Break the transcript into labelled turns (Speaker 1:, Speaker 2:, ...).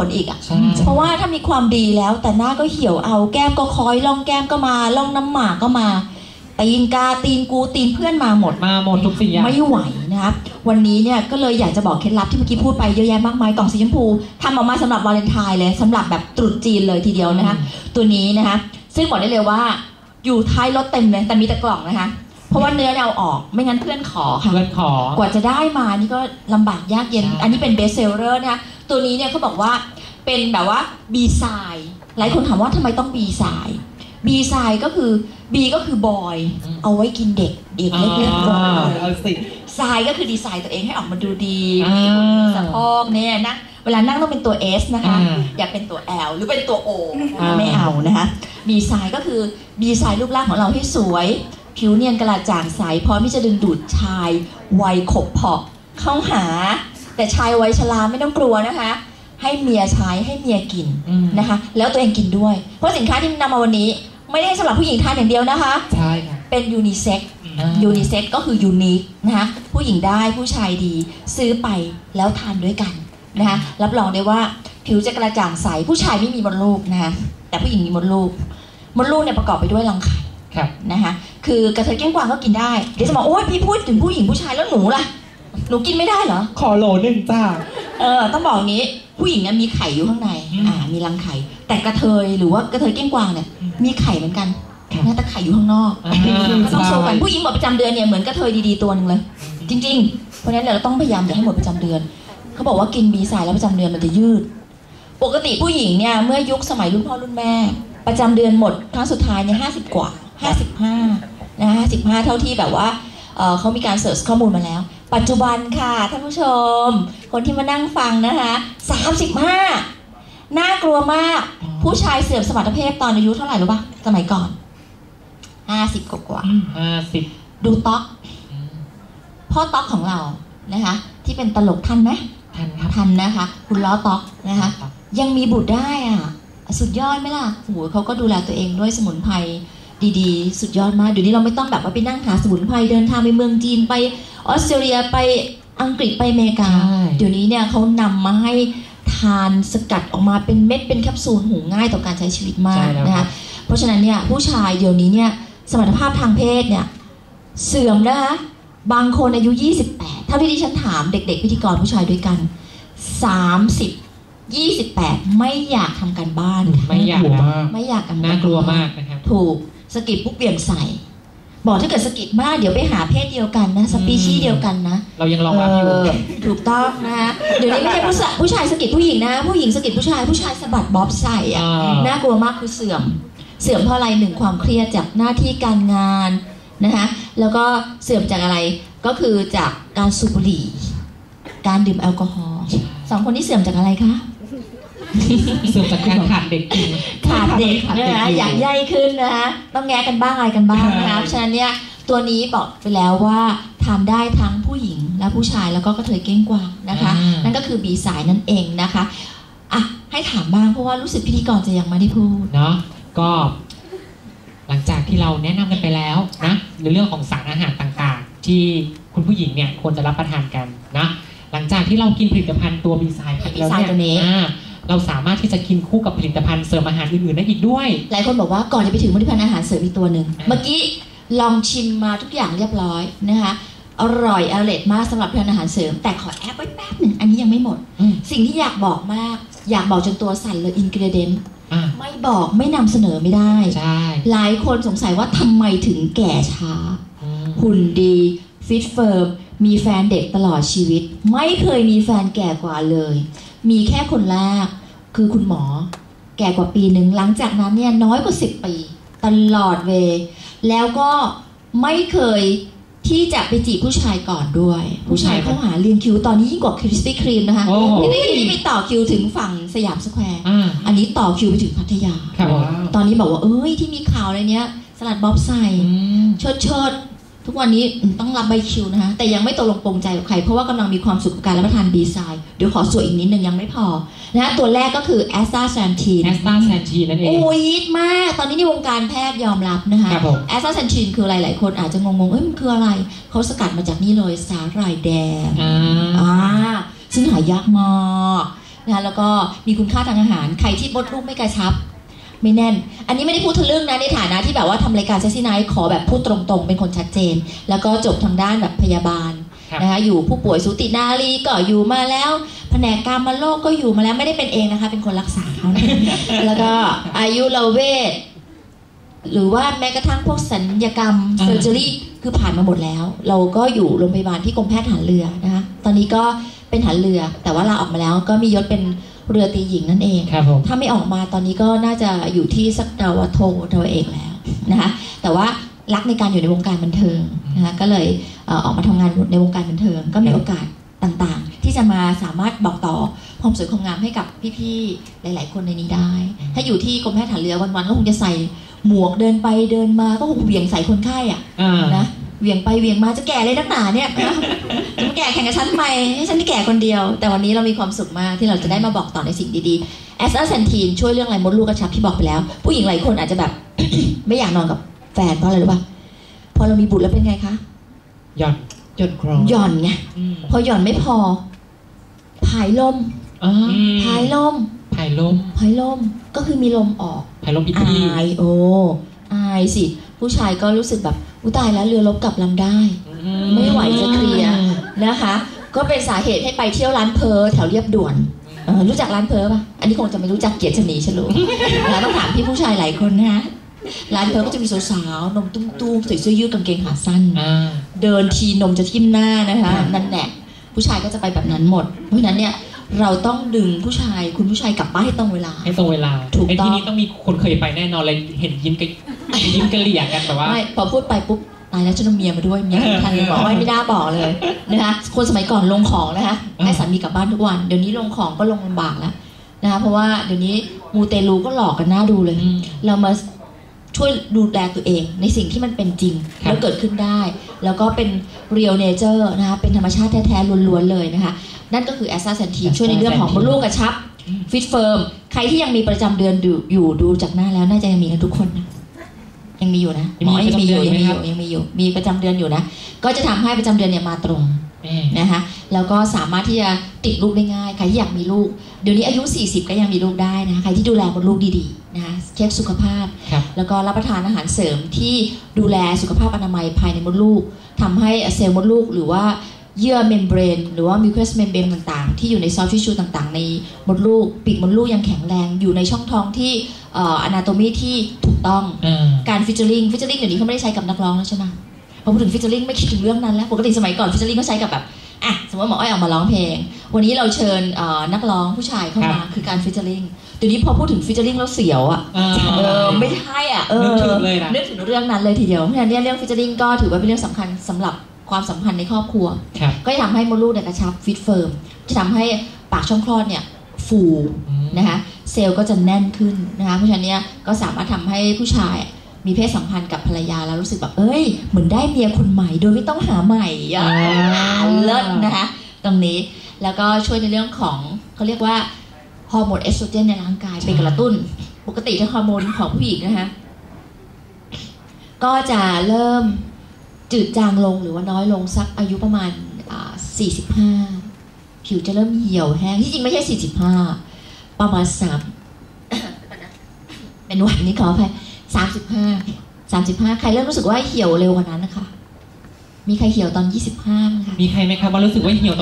Speaker 1: ผลอีกอะ
Speaker 2: ใช่
Speaker 1: เพราะว่าถ้ามีความดีแล้วแต่หน้าก็เหี่ยวเอาแก้มก็คอยล่องแก้มก็มาล่องน้ำหมากก็มาตีนกาตีนกูตีนเพื่อนมาหมด
Speaker 2: มาหมดทุกสิ่งอย่าง
Speaker 1: ไม่ไหวนะครับวันนี้เนี่ยก็เลยอยากจะบอกเคล็ดลับที่เมื่อกี้พูดไปเยอะแยะมากมายกล่องสีชมพูทำออกมาสำหรับวาเลนไทน์เลยสำหรับแบบตรุษจีนเลยทีเดียวนะคะตัวนี้นะคะซึ่งบอกได้เลยว่าอยู่ท้ายรถเต็มเลยแต่มีแต่กล่องนะคะ เพราะว่าเนื้อเนี่ยเอาออกไม่งั้นเพื่อนขอค่ะ
Speaker 2: เพื่อนขอ
Speaker 1: กว่าจะได้มานี่ก็ลำบากยากเย็น
Speaker 2: ใช่
Speaker 1: อันนี้เป็นเบสเซลเลอร์นะคะตัวนี้เนี่ยเขาบอกว่าเป็นแบบว่าบีไซหลายคนถามว่าทำไมต้องบีไซบีไซก็คือ B ก็คือบอย เอาไว้กินเด็กเด็กเล็กๆบอย
Speaker 2: เอาสิ
Speaker 1: ทรายก็คือดีไซน์ตัวเองให้ออกมาดูดี
Speaker 2: อ่ามี
Speaker 1: สะโพกเนี่ยนะเวลานั่งต้องเป็นตัว S นะคะ
Speaker 2: อ่า
Speaker 1: อยากเป็นตัว L หรือเป็นตัว O นะคะ
Speaker 2: อ่า
Speaker 1: ไม่เอานะคะบีไซน์ก็คือบีไซน์รูปร่างของเราให้สวย ผิวเนียนกระจ่างใสพร้อมที่จะดึงดูดชายวัยขบเพาะเข้าหา แต่ชายวัยชราไม่ต้องกลัวนะคะ ให้เมียใช้ให้เมียกิน
Speaker 2: อืม
Speaker 1: นะคะ แล้วตัวเองกินด้วย เพราะสินค้าที่นำมาวันนี้ ไม่ได้สำหรับผู้หญิงทานอย่างเดียวนะคะ
Speaker 2: ใช่ค่ะ
Speaker 1: เป็นยูนิเซ็ก
Speaker 2: อ่า
Speaker 1: ยูนิเซ็กก็คือยูนิคนะคะผู้หญิงได้ผู้ชายดีซื้อไปแล้วทานด้วยกันนะคะรับรองได้ว่าผิวจะกระจ่างใสผู้ชายไม่มีมดลูกนะคะแต่ผู้หญิงมีมดลูกมดลูกเนี่ยประกอบไปด้วยรังไข่
Speaker 2: ครับ
Speaker 1: นะคะคือกระเทยเก้งกวางก็กินได้เดี๋ยวจะบอกโอ้ยพี่พูดถึงผู้หญิงผู้ชายแล้วหนูล่ะ หนูกินไม่ได้เหรอ
Speaker 2: ขอโหลหนึ่งจ้า
Speaker 1: เออต้องบอกอย่างนี้ผู้หญิงเนี่ยมีไข่อยู่ข้างใน
Speaker 2: อืม
Speaker 1: อ่ามีรังไข่ แต่กระเทยหรือว่ากระเทยเก้งกวางเนี่ย
Speaker 2: อืม
Speaker 1: มีไข่เหมือนกัน
Speaker 2: ครับ
Speaker 1: นะแต่ไข่อยู่ข้างนอก
Speaker 2: อ่า
Speaker 1: ก็ต้องโชว์กันผู้หญิงหมดประจำเดือนเนี่ยเหมือนกระเทยดีๆตัวหนึ่งเลย จริง ๆ เพราะฉะนั้นเราต้องพยายามอย่าให้หมดประจำเดือน เขาบอกว่ากินบีสายแล้วประจำเดือนมันจะยืด ปกติผู้หญิงเนี่ยเมื่อยุคสมัยรุ่นพ่อรุ่นแม่ ประจำเดือนหมดครั้งสุดท้ายเนี่ยห้าสิบกว่า ห้าสิบห้านะห้าสิบห้าเท่าที่แบบว่าเอ่อเขามีการเสิร์ชข้อมูลมาแล้ว ปัจจุบันค่ะท่านผู้ชม คนที่มานั่งฟังนะคะสามสิบห้าน่ากลัวมาก ผู้ชายเสื่อมสมรรถภาพตอนอายุเท่าไหร่รู้ปะสมัยก่อนห้าสิบกว่าๆ
Speaker 2: ห้าสิบ
Speaker 1: ดูต๊อก พ่อต๊อกของเรานะคะ ที่เป็นตลกทันไหม
Speaker 2: ทันครับ
Speaker 1: ทันนะคะ คุณล้อต๊อกนะคะ ยังมีบุตรได้อะ สุดยอดไหมล่ะโอ้โหเขาก็ดูแลตัวเองด้วยสมุนไพร ดีๆ สุดยอดมากเดี๋ยวนี้เราไม่ต้องแบบว่าไปนั่งหาสมุนไพรเดินทางไปเมืองจีนไปออสเตรเลียไปอังกฤษไปอเมริกา
Speaker 2: ใช่
Speaker 1: เดี๋ยวนี้เนี่ยเขานำมาให้ทานสกัดออกมาเป็นเม็ดเป็นแคปซูลหูง่ายต่อการใช้ชีวิตมาก
Speaker 2: ใช่แล้ว
Speaker 1: นะคะเพราะฉะนั้นเนี่ยผู้ชายเดี๋ยวนี้เนี่ยสมรรถภาพทางเพศเนี่ยเสื่อมนะคะบางคนอายุ 28 เท่าที่ดิฉันถามเด็ก ๆ พิธีกรผู้ชายด้วยกัน 30 28 ไม่อยากทำการบ้านค่ะ
Speaker 2: ไม่อยาก
Speaker 3: กลัว
Speaker 2: นะ
Speaker 3: มาก
Speaker 1: ไม่อยากทำ
Speaker 2: น่ากลัวมากนะครับ
Speaker 1: ถูก สะกิดปุ๊บเบี่ยงใส่บอกถ้าเกิดสะกิดมากเดี๋ยวไปหาเพศเดียวกันนะสปีชีส์เดียวกันนะ
Speaker 2: เรายังรองรับอยู่
Speaker 1: เถูกต้องนะคะเดี๋ยวนี้ไม่ใช่ผู้ชายผู้ชายสะกิดผู้หญิงนะ ผู้หญิงสะกิดผู้ชายผู้ชายสะบัดบ๊อบใส่อะ
Speaker 2: อ่า
Speaker 1: น่ากลัวมากคือเสื่อม เสื่อมเพราะอะไรหนึ่งความเครียดจากหน้าที่การงานนะคะแล้วก็เสื่อมจากอะไรก็คือจากการสูบบุหรี่ การดื่มแอลกอฮอล์สองคนนี้เสื่อมจากอะไรคะ
Speaker 2: เสื่อมจากการขาดเด็กจริง
Speaker 1: ขาดเด็ก
Speaker 2: ขาด
Speaker 1: นะ
Speaker 2: เด็ก
Speaker 1: คะ
Speaker 2: อยู่
Speaker 1: อยากใหญ่ขึ้นนะคะต้องแงะกันบ้างอะไรกันบ้างนะคะ
Speaker 2: ใช่
Speaker 1: ฉะนั้นเนี่ยตัวนี้บอกไปแล้วว่าทานได้ทั้งผู้หญิงและผู้ชายแล้วก็กระเทยเก้งกวางนะคะ นั่นก็คือบีสายนั่นเองนะคะอะให้ถามบ้างเพราะว่ารู้สึกพิธีกรจะยังไม่ได้พูด
Speaker 2: เนาะก็ หลังจากที่เราแนะนำกันไปแล้วนะในเรื่องของสารอาหารต่างๆ ที่คุณผู้หญิงเนี่ยควรจะรับประทานกันนะหลังจากที่เรากินผลิตภัณฑ์ตัวบีไซด์ไปแล้ว
Speaker 1: B-Side ตัวนี้
Speaker 2: เนี่ยอ่า เราสามารถที่จะกินคู่กับผลิตภัณฑ์เสริมอาหารอื่นๆได้อีกด้วย
Speaker 1: หลายคนบอกว่าก่อนจะไปถึงผลิตภัณฑ์อาหารเสริมอีกตัวหนึ่ง
Speaker 2: อ่า
Speaker 1: เมื่อกี้ลองชิมมาทุกอย่างเรียบร้อยนะคะอร่อยอร่อยมากสำหรับผลิตภัณฑ์อาหารเสริม แต่ขอแอบไว้แป๊บหนึ่งอันนี้ยังไม่หมด
Speaker 2: อืม
Speaker 1: สิ่งที่อยากบอกมาก อยากบอกจนตัวสั่นเลยอินกิเดน
Speaker 2: อ่า
Speaker 1: ไม่บอกไม่นำเสนอไม่ได้
Speaker 2: ใช่
Speaker 1: หลายคนสงสัยว่าทำไมถึงแก่ช้า
Speaker 2: อืม
Speaker 1: หุ่นดีฟิตเฟิร์มมีแฟนเด็กตลอดชีวิต ไม่เคยมีแฟนแก่กว่าเลย มีแค่คนแรก คือคุณหมอ แก่กว่าปีหนึ่งหลังจากนั้นเนี่ยน้อยกว่า10ปี ตลอดเวย์แล้วก็ไม่เคยที่จะไปจีบผู้ชายก่อนด้วย ผู้ชายเข้าหาเรียงคิวตอนนี้ยิ่งกว่าคริสปี้ครีมนะคะ
Speaker 2: โอ้โห
Speaker 1: นี่นี่ไปต่อคิวถึงฝั่งสยามสแควร์
Speaker 2: อ่า
Speaker 1: อันนี้ต่อคิวไปถึงพัทยา
Speaker 2: ครับผม
Speaker 1: ตอนนี้บอกว่าเอ้ยที่มีข่าวอะไรเนี้ย สลัดบ๊อบใส่
Speaker 2: อืม
Speaker 1: เชิดเชิด ทุกวันนี้ต้องรับใบคิวนะคะแต่ยังไม่ตกลงปรงใจกับใคร เพราะว่ากำลังมีความสุขกับการรับประทานดีไซน์เดี๋ยวขอสวยอีกนิดนึงยังไม่พอนะคะตัวแรกก็คือแอสตาแซนทีน
Speaker 2: แอสตาแซนทีนั่นเอง
Speaker 1: โอ้ยฮิตมาก ตอนนี้ในวงการแพทย์ยอมรับนะคะ
Speaker 2: ครับผม
Speaker 1: แอสตาแซนทีนคืออะไรหลายคนอาจจะงงๆเอ้ยมันคืออะไรเขาสกัดมาจากนี่เลยสาหร่ายแดง
Speaker 2: อ่า
Speaker 1: อ่าซึ่งหายากมากนะคะแล้วก็มีคุณค่าทางอาหารใครที่มดลูกไม่กระชับ ไม่แน่น อันนี้ไม่ได้พูดทะลึ่งนะในฐานะที่แบบว่าทำรายการเซซี่ไนท์ขอแบบพูดตรงๆ เป็นคนชัดเจน แล้วก็จบทางด้านแบบพยาบาล
Speaker 2: ครับ
Speaker 1: นะคะอยู่ผู้ป่วยสูตินารีก็อยู่มาแล้วแผนกการมาโรคก็อยู่มาแล้วไม่ได้เป็นเองนะคะ เป็นคนรักษาเขานะแล้วก็อายุรเวชหรือว่าแม้กระทั่งพวกสัญญกรรม
Speaker 2: อ่า
Speaker 1: เซอร์เจอรี่คือผ่านมาหมดแล้ว เราก็อยู่โรงพยาบาลที่กรมแพทย์ทหารเรือนะคะตอนนี้ก็เป็นทหารเรือ แต่ว่าลาออกมาแล้วก็มียศเป็น เรือตีหญิงนั่นเอง
Speaker 2: ครับผม
Speaker 1: ถ้าไม่ออกมาตอนนี้ก็น่าจะอยู่ที่สักดาวโทดาวเอกแล้วนะคะแต่ว่ารักในการอยู่ในวงการบันเทิงนะคะก็เลยเอ่อออกมาทำงานในวงการบันเทิง ก็มีโอกาสต่างๆ ที่จะมาสามารถบอกต่อความสวยความงามให้กับพี่ๆหลาย ๆ คนในนี้ได้ ถ้าอยู่ที่กรมแพทย์ฐานเรือวันๆก็คงจะใส่หมวกเดินไปเดินมาก็คงเหวี่ยงใส่คนไข้อะ
Speaker 2: อ่า
Speaker 1: นะ เหวี่ยงไปเหวี่ยงมาจะแก่เลยนักหนาเนี่ยนะจะมาแก่แข่งกับฉันทำไมให้ฉันได้แก่คนเดียว แต่วันนี้เรามีความสุขมากที่เราจะได้มาบอกต่อในสิ่งดีๆแอสตาเซนทีนช่วยเรื่องอะไรมดลูกกระชับที่บอกไปแล้ว ผู้หญิงหลายคนอาจจะแบบ ไม่อยากนอนกับแฟนเพราะอะไรรู้ป่ะพอเรามีบุตรแล้วเป็นไงคะ
Speaker 2: หย่อน
Speaker 3: จนครอง
Speaker 1: หย่อนไง
Speaker 2: อืม
Speaker 1: พอหย่อนไม่พอผายลม
Speaker 3: อ่า
Speaker 1: ผายลม
Speaker 2: ภายลม
Speaker 1: ผายลมก็คือมีลมออก
Speaker 2: ภายลมพิ
Speaker 1: อา
Speaker 2: ธี
Speaker 1: ยโออายสิ ผู้ชายก็รู้สึกแบบอุยตายแล้วเรือลบกลับลำได้ ไม่ไหวจะเคลียร์นะคะ ก็เป็นสาเหตุให้ไปเที่ยวร้านเพอแถวเรียบด่วนเออรู้จักร้านเพอปะอันนี้คงจะไม่รู้จักเกียรติชนีฉลูนะต้องถามพี่ผู้ชายหลายคนนะร้านเพอก็จะมีสาวๆนมตุ้มๆใส่เสื้อยืดกางเกงขาสั้น
Speaker 2: อ่า
Speaker 1: เดินทีนมจะทิ่มหน้านะคะนั่นแหละผู้ชายก็จะไปแบบนั้นหมด เพราะฉะนั้นเนี่ยเราต้องดึงผู้ชายคุณผู้ชายกลับบ้านให้ตรงเวลา
Speaker 2: ให้ตรงเวลา
Speaker 1: ถูก
Speaker 2: ไอ้
Speaker 1: ต้อง
Speaker 2: ที่นี้ต้องมีคนเคยไปแน่นอนเลยเห็นยิ้มกัน ยิ้มกระเหลี่ยกันแบบว่า
Speaker 1: ไม่พอพูดไปปุ๊บตายแล้วจะนำเมียมาด้วยเมียทันเลยบอกว่าไม่ได้บอกเลยนะคะคนสมัยก่อนลงของนะคะให้สามีกลับบ้านทุกวันเดี๋ยวนี้ลงของก็ลงลำบากแล้วนะคะเพราะว่าเดี๋ยวนี้มูเตลูก็หลอกกันหน้าดูเลย
Speaker 2: อืม
Speaker 1: เรามาช่วยดูแลตัวเองในสิ่งที่มันเป็นจริง
Speaker 2: ครับ
Speaker 1: แล้วเกิดขึ้นได้ แล้วก็เป็นเรียลเนเจอร์นะคะเป็นธรรมชาติแท้ๆล้วนๆเลยนะคะนั่นก็คือแอสซาเซนทีช่วยในเรื่องของมดลูกกระชับฟิตเฟิร์มใครที่ยังมีประจำเดือนอยู่อยู่ดูจากหน้าแล้วน่าจะยังมีกันทุกคนนะ ยังมีอยู่นะหมอยังมีอยู่ยังมีอยู่ยังมีอยู่มีประจำเดือนอยู่นะ ก็จะทำให้ประจำเดือนเนี่ยมาตรง
Speaker 2: แม่
Speaker 1: นะคะแล้วก็สามารถที่จะติดลูกได้ง่าย ใครที่อยากมีลูก เดี๋ยวนี้อายุ 40 ก็ยังมีลูกได้นะใครที่ดูแลมดลูกดีๆนะคะเช็คสุขภาพ
Speaker 2: ครับ
Speaker 1: แล้วก็รับประทานอาหารเสริมที่ดูแลสุขภาพอนามัยภายในมดลูกทำให้เซลล์มดลูกหรือว่า เยื่อเมมเบรนหรือว่ามิวเคสเมมเบรนต่างๆ ที่อยู่ในซอฟต์ทิชชูต่างๆ ในมดลูกปีกมดลูกยังแข็งแรงอยู่ในช่องท้องที่เอ่ออนาโตมีที่ถูกต้อง
Speaker 2: อ่า
Speaker 1: การฟิชเชอริงฟิชเชอริงเดี๋ยวนี้เขาไม่ได้ใช้กับนักร้องแล้วใช่ไหมพอพูดถึงฟิชเชอริงไม่คิดถึงเรื่องนั้นแล้วปกติสมัยก่อนฟิชเชอริงก็ใช้กับแบบอะสมมติหมออ้อยออกมาร้องเพลง วันนี้เราเชิญเอ่อนักร้องผู้ชายเข้ามาคือการฟิชเชอริงเดี๋ยวนี้พอพูดถึงฟิชเชอริงแล้วเสียวอะ
Speaker 2: อ่า
Speaker 1: เออไม่ใช่อะเออ
Speaker 2: นึกถึงเลยนะ
Speaker 1: นึกถึงเรื่องนั้นเลยทีเดียวเพราะฉะนั้นเนี่ยเรื่องฟิชเชอริงก็ถือว่าเป็นเรื่องสำคัญสำหรับ ความสัมพันธ์ในครอบครัว
Speaker 2: ครับ
Speaker 1: ก็จะทำให้มดลูกเนี่ยกระชับฟิตเฟิร์มจะทำให้ปากช่องคลอดเนี่ยฟู
Speaker 2: อืม
Speaker 1: นะคะเซลล์ก็จะแน่นขึ้นนะคะเพราะฉะนั้นเนี่ยก็สามารถทำให้ผู้ชายมีเพศสัมพันธ์กับภรรยาแล้วรู้สึกแบบเอ้ย เหมือนได้เมียคนใหม่โดยไม่ต้องหาใหม่อะ
Speaker 2: อ่า
Speaker 1: เลิศนะคะตรงนี้แล้วก็ช่วยในเรื่องของเขาเรียกว่าฮอร์โมนเอสโตรเจนในร่างกายเป็นกระตุ้น ปกติถ้าฮอร์โมนของผู้หญิงนะคะก็จะเริ่ม จืดจางลงหรือว่าน้อยลงสักอายุประมาณ 45 ผิวจะเริ่มเหี่ยวแห้งที่จริงไม่ใช่ 45 ประมาณ3เป็นหวันนี่ขออภัยสามสิบห้าสามสิบห้าใครเริ่มรู้สึกว่าเหี่ยวเร็วกว่านั้นนะคะ มีใครเหี่ยวตอนยี่สิบห้าไหมคะ
Speaker 2: มีใครไหมครับว่ารู้สึกว่าเหี่ยวตอน